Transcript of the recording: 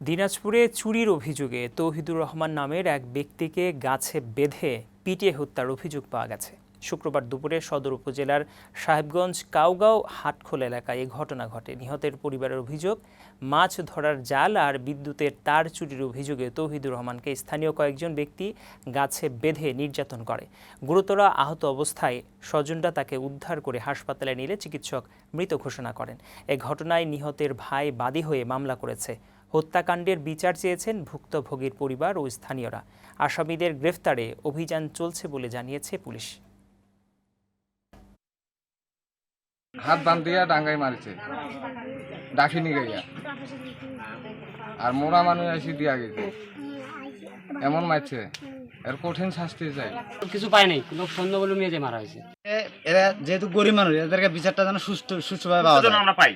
দিনাজপুরে চুরির অভিযোগে তৌহিদুর রহমান নামের এক ব্যক্তিকে গাছে বেঁধে পিটিয়ে হত্যার অভিযোগ পাওয়া গেছে। শুক্রবার দুপুরে সদর উপজেলার সাহেবগঞ্জ কাউগাঁও হাটখোল এলাকায় এ ঘটনা ঘটে। নিহতের পরিবারের অভিযোগ, মাছ ধরার জাল আর বিদ্যুতের তার চুরির অভিযোগে তৌহিদুর রহমানকে স্থানীয় কয়েকজন ব্যক্তি গাছে বেঁধে নির্যাতন করে। গুরুতর আহত অবস্থায় স্বজনরা তাকে উদ্ধার করে হাসপাতালে নিলে চিকিৎসক মৃত ঘোষণা করেন। এ ঘটনায় নিহতের ভাই বাদী হয়ে মামলা করেছে হত্যাকাণ্ডের বিচার চেয়েছেন ভুক্তভোগীর পরিবার ও স্থানীয়রা। আসামিদের গ্রেফতারে অভিযান চলছে বলে জানিয়েছে পুলিশ। হাত বান দিয়া ডাঙ্গাই মারিছে। ডাকিনি গাইয়া আর মোরা মানুষ এসে দিয়া গেছে। এমন মারছে। এর কঠিন শাস্তি চাই। কিছু পায় নাই। লোক সন্ধ্যা বলে নিয়ে যে মারা হয়েছে। এরা যেহেতু গরিব মানুষ এদেরকে বিচারটা যেন সুষ্ঠু সুষ্ঠুভাবে পাওয়া যায়। আমরা পাই।